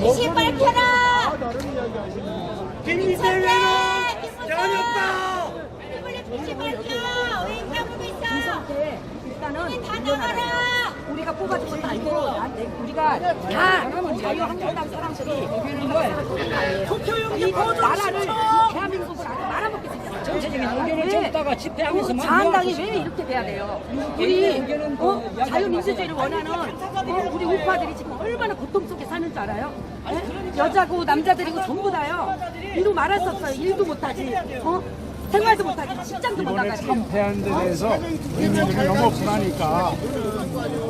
빛이 밝혀라! 김선재! 전역다! 빛이 밝혀! 왜 이러고 있어? 일단은 다. 나가라! 우리가 뽑아준 것도 아니고 나한테 우리가 다 자유한국당 사람들이 이걸 보조 나라를! 대한민국을 말아먹 전체적인 의견을 왜? 쫓다가 집회하면서 자한당이. 왜 이렇게 돼야 돼요? 우리 의견은 어? 자유민주주의를 원하는 어? 우리 우파들이 지금 얼마나 고통 속에 사는 줄 알아요? 네? 여자고 남자들이고 전부 다요. 이루 말할 수 없어요. 일도 못하지. 어? 생활도 못하지. 직장도 못 이번에. 참패한 데 대해서 국민들이 너무 분하니까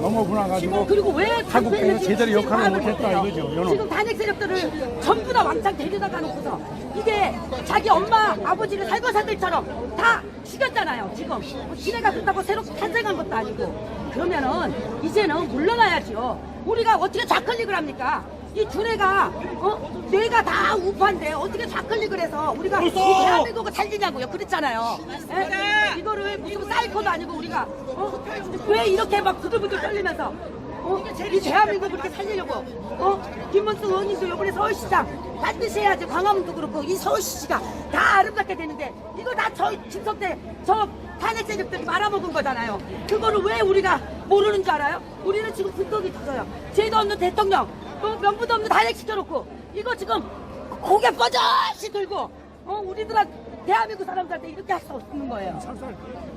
너무 분해가지고 그리고 왜 한국에서 제대로 역할을 못했다. 이거죠, 연호. 지금 단핵 세력들을 전부 다 왕창 데려다가 놓고서 이게 자기 엄마 아버지를 살거사들처럼 다 죽였잖아요 지금 지네가 그렇다고 새로 탄생한 것도 아니고 그러면은 이제는 물러나야죠 우리가 어떻게 좌클릭을 합니까 이 두뇌가 어 뇌가 다 우파인데 어떻게 좌클릭을 해서 우리가 이 대한민국을 살리냐고요 그랬잖아요 예? 이거를 무슨 사이코도 아니고 우리가 어? 왜 이렇게 막 부들부들 떨리면서 어? 이 대한민국을 이렇게 살리려고 어? 김문수 의원님도 요번에 서울시장 반드시 해야지 광화문도 그렇고 이 서울시가 다 아름답게 되는데 이거 다저 김성태 저 탄핵 세력들이 말아먹은 거잖아요 그거를 왜 우리가 모르는 줄 알아요? 우리는 지금 분덕이 터져요 죄도 없는 대통령 또 명부도 없는 탄핵 시켜놓고 이거 지금 고개 뻗어시 들고 어? 우리들한 대한민국 사람들한테 이렇게 할 수 없는 거예요.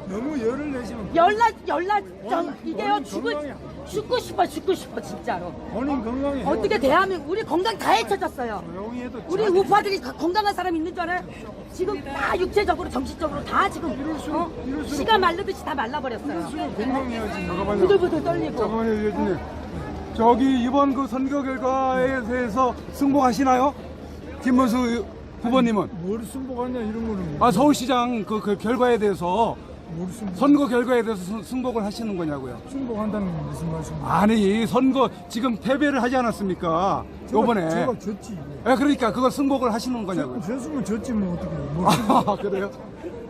너무 열을 내시면 연락 연락 전 이게요 본인 죽고 싶어 죽고 싶어 진짜로. 본인 건강에 어떻게 대한민국 우리 건강 다 해쳐졌어요. 조용히 해도 우리 우파들이 가- 건강한 사람 있는 줄 알아요? 지금 다 육체적으로 정신적으로 다 지금 어? 씨가 말르듯이 다 말라버렸어요. 건강해야지 부들부들 떨리고. 잠깐만요 교수님 저기 이번 그 선거 결과에 대해서 승복하시나요? 김문수 후보님은 뭘 승복하냐 이런 거는 뭐, 아 서울시장 그, 그 결과에 대해서 뭘 승복, 선거 결과에 대해서 승- 승복을 하시는 거냐고요? 승복한다는 건 무슨 말씀이에요? 아니 선거 지금 패배를 하지 않았습니까? 요번에 제가 졌지. 예, 그러니까 그걸 승복을 하시는 거냐고요? 졌으면 졌지 뭐 어떻게 해. 뭐아 그래요?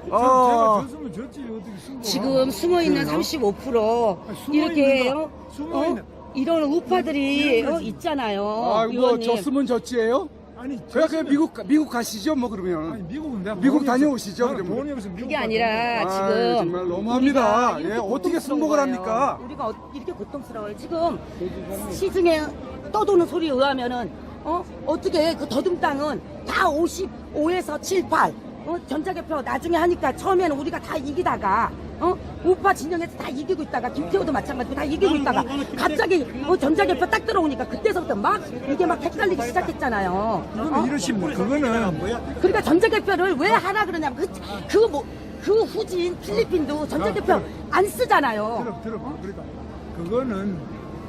제가 아, 졌으면 졌지 어떻게 승복? 지금 숨어 있는 35% 숨어 이렇게? 어? 숨어 어? 있는- 이런 우파들이 어? 있잖아요 아 의원님. 졌으면 졌지예요? 아니 그냥 그냥 미국 가- 미국 가시죠 뭐 그러면 아니 미국은 내가 미국 돈이 다녀오시죠, 없어. 나는 그러면. 돈이 없어 미국 그게 아니라 아, 지금 정말 너무합니다. 우리가 예, 이렇게 어떻게 고통스러운 승복을 거예요. 합니까? 우리가 어- 이렇게 고통스러워요. 지금 시중에 떠도는 소리에 의하면은 어 어떻게 그 더듬 땅은 다 55에서 7, 8 어, 전자개표 나중에 하니까 처음에는 우리가 다 이기다가 어 우파 진영에서 다 이기고 있다가 김태호도 마찬가지고 다 이기고 있다가 갑자기 어, 전자개표 딱 들어오니까 그때서부터 막 이게 막 헷갈리기 시작했잖아요. 어? 이러시면 그거는 그러니까 전자개표를 왜 하라 그러냐면 그, 그, 뭐, 그 후진 필리핀도 전자개표 안 쓰잖아요. 들어 들어 그러니까 그거는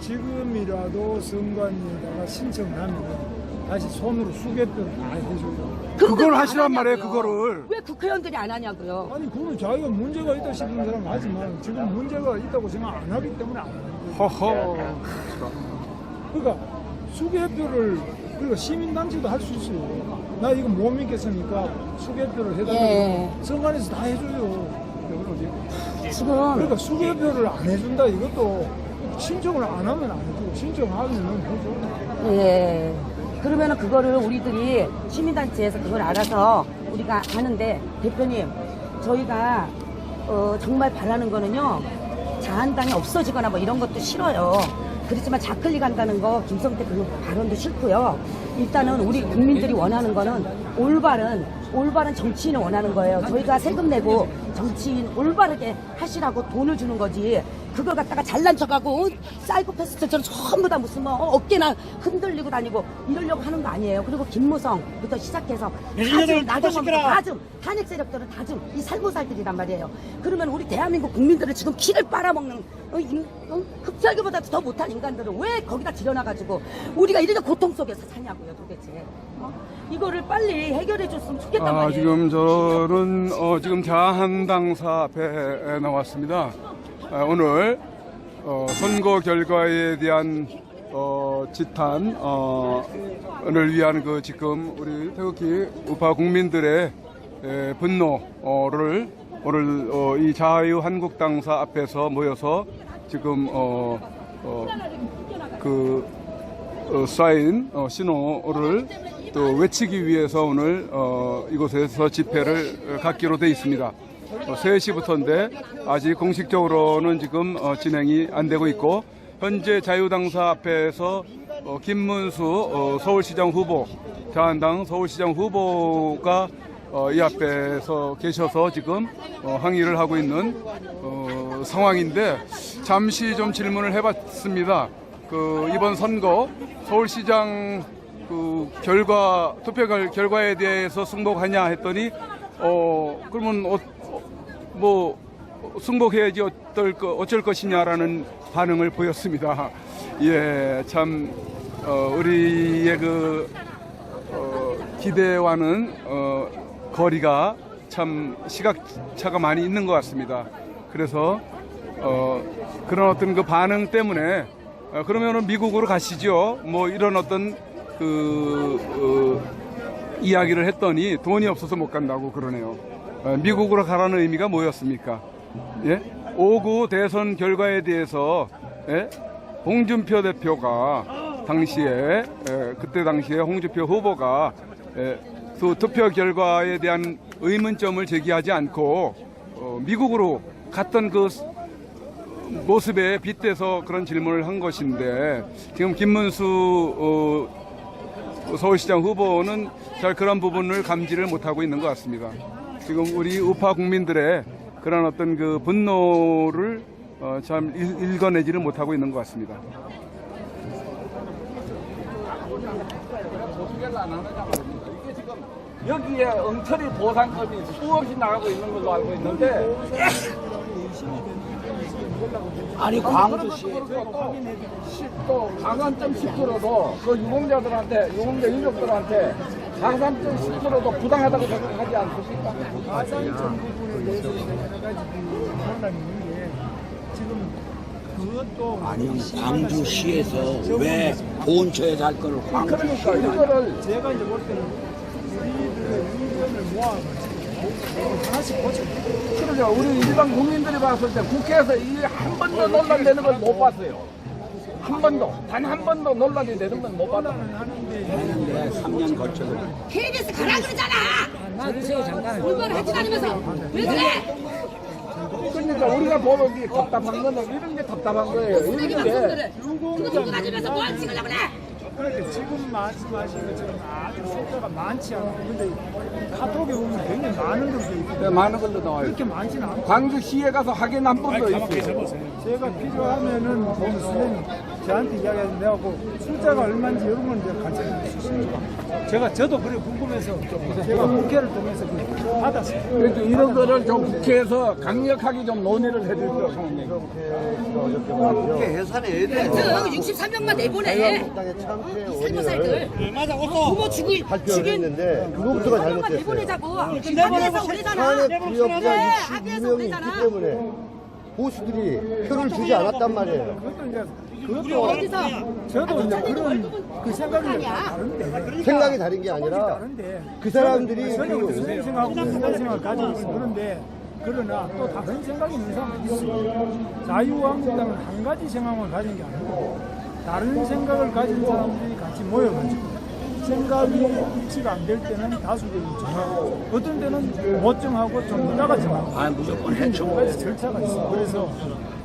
지금이라도 선관위에다가 신청을 하면 다시 손으로 수개표를 다 해줘요. 그걸 하시란 말이에요. 그거를. 왜 국회의원들이 안 하냐고요. 아니 그거는 자기가 문제가 있다 싶은 사람 하지만 지금 문제가 있다고 생각 안 하기 때문에 안 하는 거예요. 허허 그러니까 수개표를 그리고 시민단체도 할 수 있어요. 나 이거 못 믿겠으니까 수개표를 해달라고 예. 선관에서 다 해줘요. 지금 그러니까 수개표를 안 해준다 이것도 신청을 안 하면 안 해주고 신청하면은 해줘. 예. 그러면은 그거를 우리들이 시민단체에서 그걸 알아서 우리가 하는데 대표님 저희가 어, 정말 바라는 거는요 자한당이 없어지거나 뭐 이런 것도 싫어요. 그렇지만 자클릭 한다는 거 김성태 그 발언도 싫고요. 일단은 우리 국민들이 원하는 거는 올바른 올바른 정치인을 원하는 거예요. 저희가 세금 내고 정치인 올바르게 하시라고 돈을 주는 거지. 그걸 갖다가 잘난 척하고 어? 사이코패스처럼 전부 다 무슨 뭐 어, 어깨나 흔들리고 다니고 이러려고 하는 거 아니에요. 그리고 김무성부터 시작해서 다즘 나경원부터 다즘 탄핵 세력들은 다즘 이 살고살들이란 말이에요. 그러면 우리 대한민국 국민들을 지금 키를 빨아먹는 어, 인, 어? 흡혈귀보다도 더 못한 인간들을 왜 거기다 들여놔가지고 우리가 이렇게 고통 속에서 사냐고요 도대체. 어? 이거를 빨리 해결해 줬으면 좋겠단 아, 말이에요. 지금 저는 어, 지금 자한당사 앞에 나왔습니다. 아, 오늘 어, 선거 결과에 대한 어, 지탄 어, 을 위한 그 지금 우리 태극기 우파 국민들의 에, 분노를 오늘 어, 이 자유한국당사 앞에서 모여서 지금 그 어, 신호를 또 외치기 위해서 오늘 어, 이곳에서 집회를 갖기로 돼 있습니다. 어, 3시부터인데 아직 공식적으로는 지금 어, 진행이 안 되고 있고 현재 자유당사 앞에서 어, 김문수 어, 서울시장 후보, 자한당 서울시장 후보가 어, 이 앞에서 계셔서 지금 어, 항의를 하고 있는 어, 상황인데 잠시 좀 질문을 해봤습니다. 그 이번 선거 서울시장 그 결과 투표 결- 결과에 대해서 승복하냐 했더니 어 그러면 어, 어, 뭐 승복해야지 어떨 거 어쩔 것이냐라는 반응을 보였습니다. 예, 참 어, 우리의 그 어, 기대와는 어, 거리가 참 시각차가 많이 있는 것 같습니다. 그래서 어, 그런 어떤 그 반응 때문에 어, 그러면은 미국으로 가시죠. 뭐 이런 어떤 그 어, 이야기를 했더니 돈이 없어서 못 간다고 그러네요. 어, 미국으로 가라는 의미가 뭐였습니까? 예? 5구 대선 결과에 대해서 예? 홍준표 대표가 당시에 예, 그때 당시에 홍준표 후보가 예, 그 투표 결과에 대한 의문점을 제기하지 않고 어, 미국으로 갔던 그 모습에 빗대서 그런 질문을 한 것인데 지금 김문수 어, 서울시장 후보는 잘 그런 부분을 감지를 못하고 있는 것 같습니다. 지금 우리 우파 국민들의 그런 어떤 그 분노를 어, 참 일- 읽어내지를 못하고 있는 것 같습니다. 여기에 엉터리 보상금이 수없이 나가고 있는 걸로 알고 있는데 아니 광주시에 또 가산점 10%도 그 유공자들한테 유공자 유족들한테 가산점 10%도 부당하다고 생각하지 않습니까? 가산점 부분에 대해서 여러 가지 그 논란이 있는 게 지금 그것도 아니 광주시에서 왜 본처에 갈 거를 광주 그러니까 이거를 제가 이제 볼 때는 우리들의 의견을 모아가지고 하나씩 고쳐 그러죠. 우리 일반 국민들이 봤을 때 국회에서 이 한 번도 논란되는 걸 못 봤어요. 한 번도 단 한 번도 논란이 되는 건못 봤다. 하는데 3년 거쳐서 KBS 가라 그러잖아. 물건 하지 않으면서 왜 그래? 그러니까 우리가 보는 게 답답한 거는 이런 게 답답한 거예요. 이런 게 물건 가지면서 뭘 찍으려고 그래? 그러니까 지금 말씀하신 것처럼 아주 숫자가 많지 않고 근데 카톡에 보면 굉장히 많은 걸로 돼 있고 네, 많은 걸로 나와요. 그렇게 많지는 않고 광주시에 가서 확인 한 번도 있어요. 제가 필요하면은 보면 선생님 저한테 이야기하는데 그 숫자가 얼마인지 이런 건 이제 같이 주시니까 제가 저도 그래 궁금해서 제가 국회를 통해서 그 받았어요. 그래서 이런 거를 좀 국회에서 강력하게 좀 논의를 해주세요, 성님. 그 63명만 내보내. 살모살들. 맞아. 부모 죽이 죽인 발표했는데 그거부터가 명만 잘못됐어요. 내보내자고. 합의해서 우리잖아. 탄핵 부여부가 그래, 62명이 합의해서 있기 우리잖아. 때문에 보수들이 표를 주지 않았단 말이에요. 그것도 이제 그것도 어디서 저도 이제 그런 그 생각이 아니야. 다른데 생각이 다른 게 아니라 다른데 그 사람들이 저는 그 선생님 생각하고 다른 생각을 가지고 있어 그런데 그러나 또 다른 생각이 있는 사람도 있어요. 자유한국당은 한 가지 생각만 가진 게 아니고 다른 생각을 가진 사람들이 같이 모여가지고 생각이 일치가 안 될 때는 다수결로 정하고 어떤 때는 못 정하고 좀 이따가 정하고 아 무조건 그래서 절차가 있어. 그래서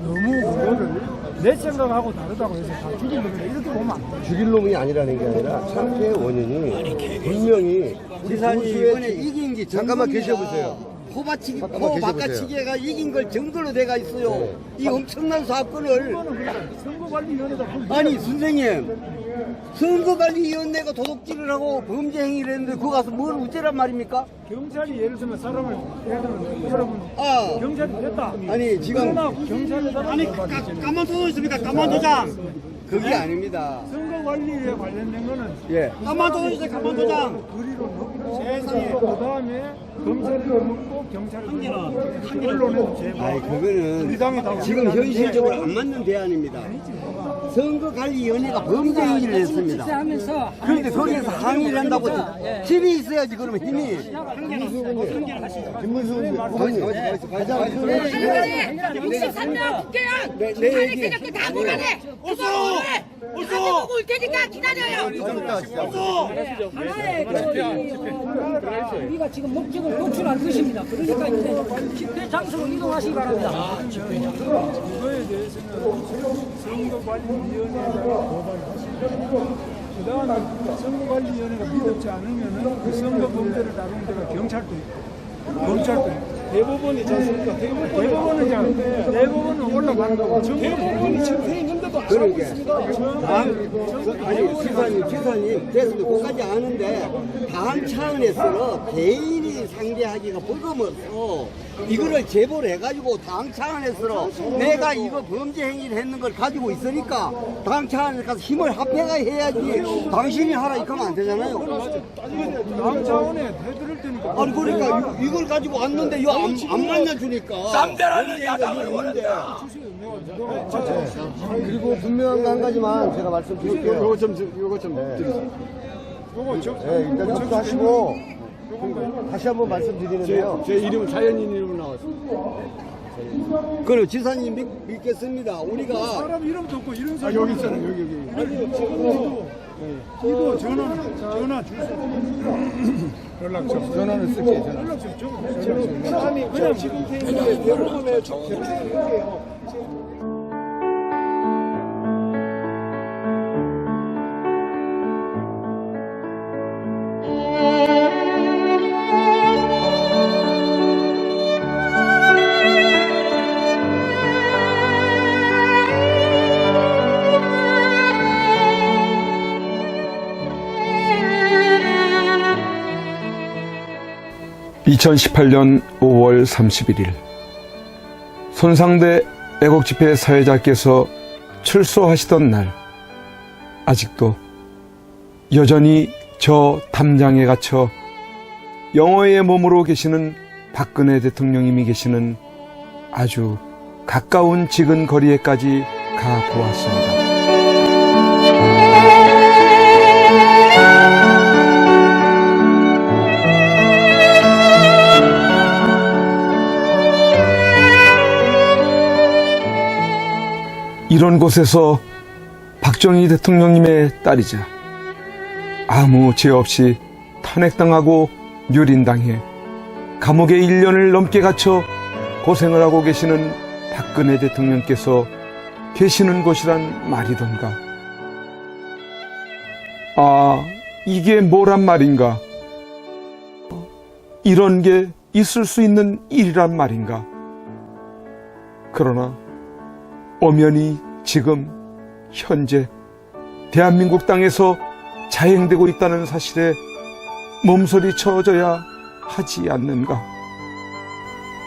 너무 그거를 내 생각하고 다르다고 해서 다 죽일 놈이다 이렇게 보면 안 돼. 죽일 놈이 아니라는 게 아니라 참패의 원인이 분명히 우리 보수의 이긴 게 잠깐만. 계셔보세요. 호바치기, 잠깐만 호 계셔보세요. 바깥치기가 이긴 걸 증거로 돼가 있어요. 네. 이 엄청난 사건을 선거관리위원회다. 아니 선생님 선거관리위원회가 도둑질을 하고 범죄 행위를 했는데 그거 가서 뭘 우째란 말입니까? 경찰이 예를 들면 사람을 예를 들면 여러분 아 경찰이 됐다. 아니 지금 그러나 경찰에다가 아니 까만도장 있습니까? 까만도장 그게 아닙니다. 선거관리에 관련된 거는 예. 까만도장 있어요. 까만도장. 의리로 넣고 세상에 그 다음에 검찰이 넣고 또 경찰이 언론에도 제보. 아이 그거는 지금 현실적으로 안 맞는 대안입니다. 선거관리위원회가 범죄 행위를 했습니다. 그런데 거기에서 항의를 한다고 힘이 있어야지 그러면 힘이. 김문수 가자. 63명 국회의원 다 몰아내 오래 다들 보고 올 테니까 기다려요 우리가 지금 목적을 도출한 것입니다. 그러니까 이제 집회 장소로 이동하시기 바랍니다. 그거에 대해서는 선거관리 위원회가 고발하시고 그다음에 선거관리위원회가 믿었지 않으면은 그 선거 범죄를 다루는 데가 경찰도 있고 검찰도 있고 대법원이지 않습니까? 대법원은 이제 대법원은 올라가는 거고 대법원이 있는데도 그러게. 아니, 지사님, 지사님, 됐습니다. 그까지 아는데, 당 차원에서는 개인이 상대하기가 버거워서, 이거를 제보를 해가지고, 당 차원에서는 내가 이거 범죄 행위를 했는 걸 가지고 있으니까, 당 차원에서 가서 힘을 합해가 해야지, 당신이 하라, 이렇게 하면 안 되잖아요. 당 차원에 해드릴 테니까 아니, 그러니까 이- 이걸 가지고 왔는데, 이거 안, 안 만나주니까. 쌈대라는 야당을 원 데 그리고 분명한 거 한 가지만 제가 말씀드릴게요. 요거 좀, 요거 좀 드리세요. 요거 저 네, 일단 접수하시고 다시 한번 말씀드리는데요. 제, 이름 자연인 이름 나왔어요. 그럼 지사님 믿, 믿겠습니다. 우리가 사람 이름도 없고 이런 사람 여기 있잖아요 여기 여기 아니 지금도 이거 전화 전화 주소 연락처 전화를 쓸게요. 전화. 연락처 줘 아니 그냥 지금 대부분의 (2018년 5월 31일) 손상대 애국집회 사회자께서 출소하시던 날 아직도 여전히 저 담장에 갇혀 영어의 몸으로 계시는 박근혜 대통령님이 계시는 아주 가까운 지근 거리에까지 가 보았습니다. 이런 곳에서 박정희 대통령님의 딸이자 아무 죄 없이 탄핵당하고 유린당해 감옥에 1년을 넘게 갇혀 고생을 하고 계시는 박근혜 대통령께서 계시는 곳이란 말이던가. 아, 이게 뭐란 말인가? 이런 게 있을 수 있는 일이란 말인가? 그러나 엄연히 지금 현재 대한민국 땅에서 자행되고 있다는 사실에 몸소리 쳐져야 하지 않는가.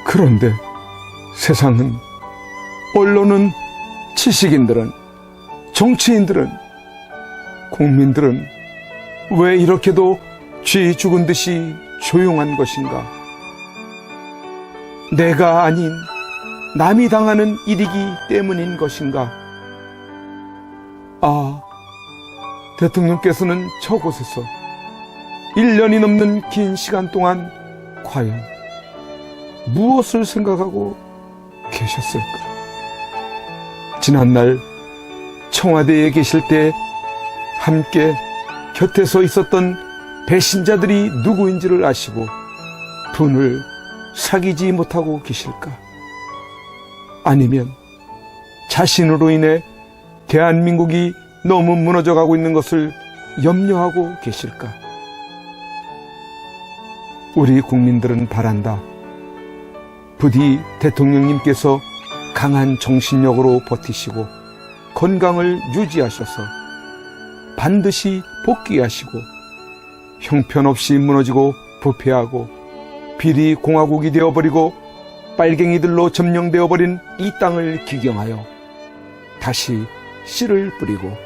그런데 세상은, 언론은, 지식인들은, 정치인들은, 국민들은 왜 이렇게도 쥐 죽은 듯이 조용한 것인가? 내가 아닌 남이 당하는 일이기 때문인 것인가? 아, 대통령께서는 저곳에서 1년이 넘는 긴 시간 동안 과연 무엇을 생각하고 계셨을까? 지난날 청와대에 계실 때 함께 곁에 서 있었던 배신자들이 누구인지를 아시고 분을 사귀지 못하고 계실까? 아니면 자신으로 인해 대한민국이 너무 무너져 가고 있는 것을 염려하고 계실까? 우리 국민들은 바란다. 부디 대통령님께서 강한 정신력으로 버티시고 건강을 유지하셔서 반드시 복귀하시고 형편없이 무너지고 부패하고 비리 공화국이 되어버리고 빨갱이들로 점령되어 버린 이 땅을 기경하여 다시 씨를 뿌리고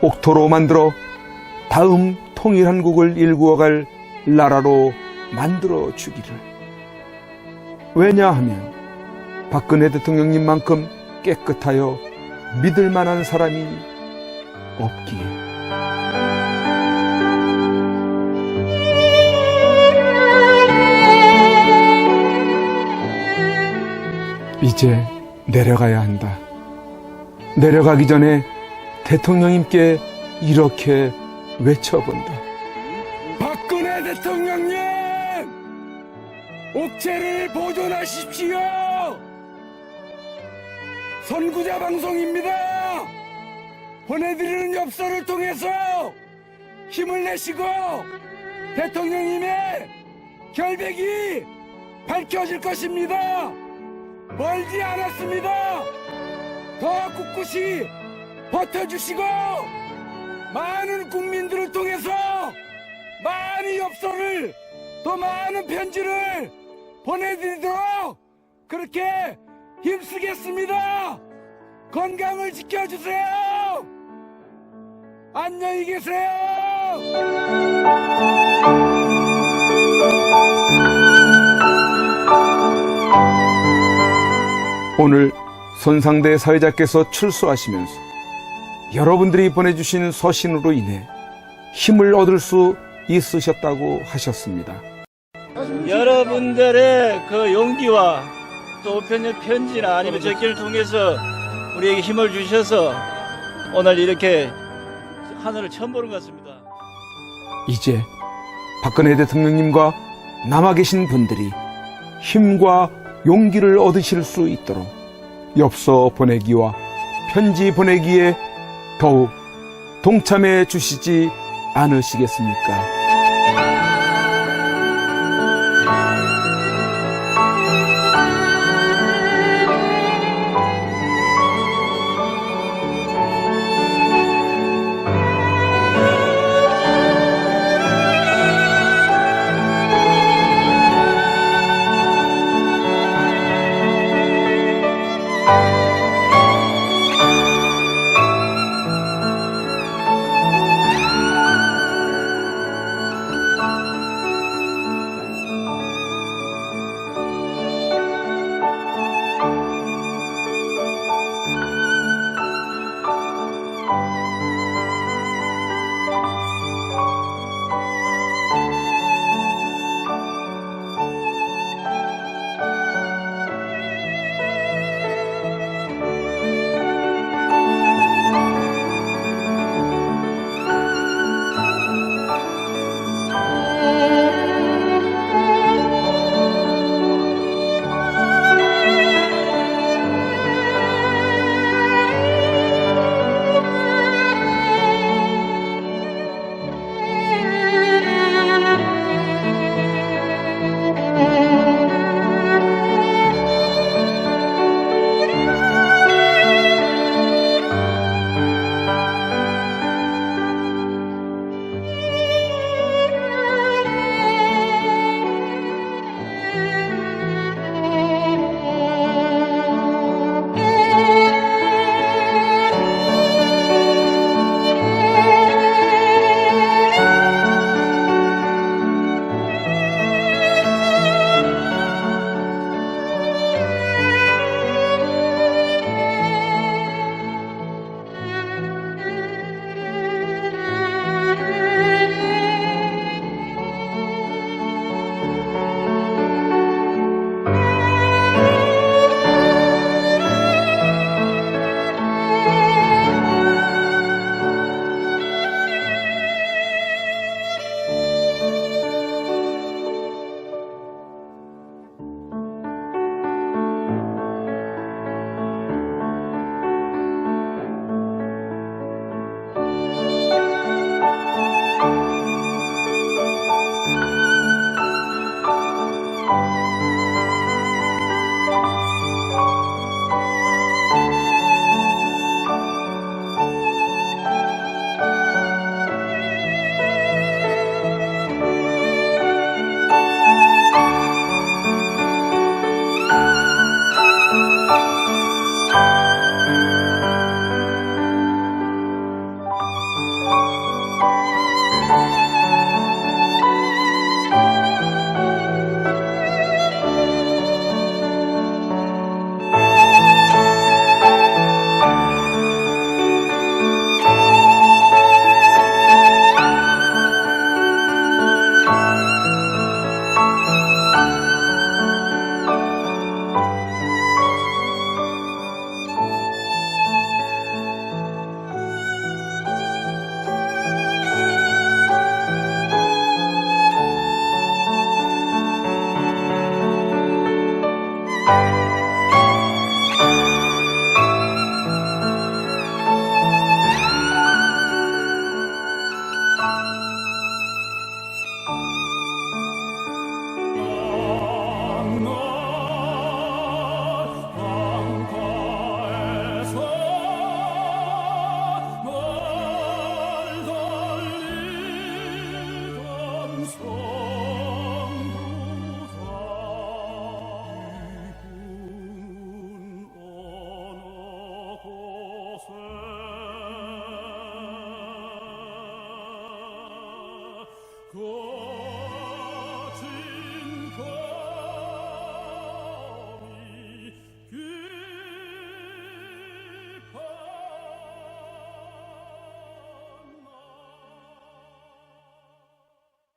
옥토로 만들어 다음 통일한국을 일구어갈 나라로 만들어 주기를 왜냐하면 박근혜 대통령님만큼 깨끗하여 믿을 만한 사람이 없기에. 이제 내려가야 한다. 내려가기 전에 대통령님께 이렇게 외쳐본다. 박근혜 대통령님! 옥체를 보존하십시오! 선구자 방송입니다! 보내드리는 엽서를 통해서 힘을 내시고 대통령님의 결백이 밝혀질 것입니다! 멀지 않았습니다! 더 꿋꿋이 버텨주시고 많은 국민들을 통해서 많은 엽서를 더 많은 편지를 보내드리도록 그렇게 힘쓰겠습니다. 건강을 지켜주세요. 안녕히 계세요. 오늘 손상대 사회자께서 출소하시면서 여러분들이 보내주신 서신으로 인해 힘을 얻을 수 있으셨다고 하셨습니다. 여러분들의 그 용기와 또 우편의 편지나 아니면 적기를 통해서 우리에게 힘을 주셔서 오늘 이렇게 하늘을 처음 보는 것 같습니다. 이제 박근혜 대통령님과 남아 계신 분들이 힘과 용기를 얻으실 수 있도록 엽서 보내기와 편지 보내기에 더욱 동참해 주시지 않으시겠습니까?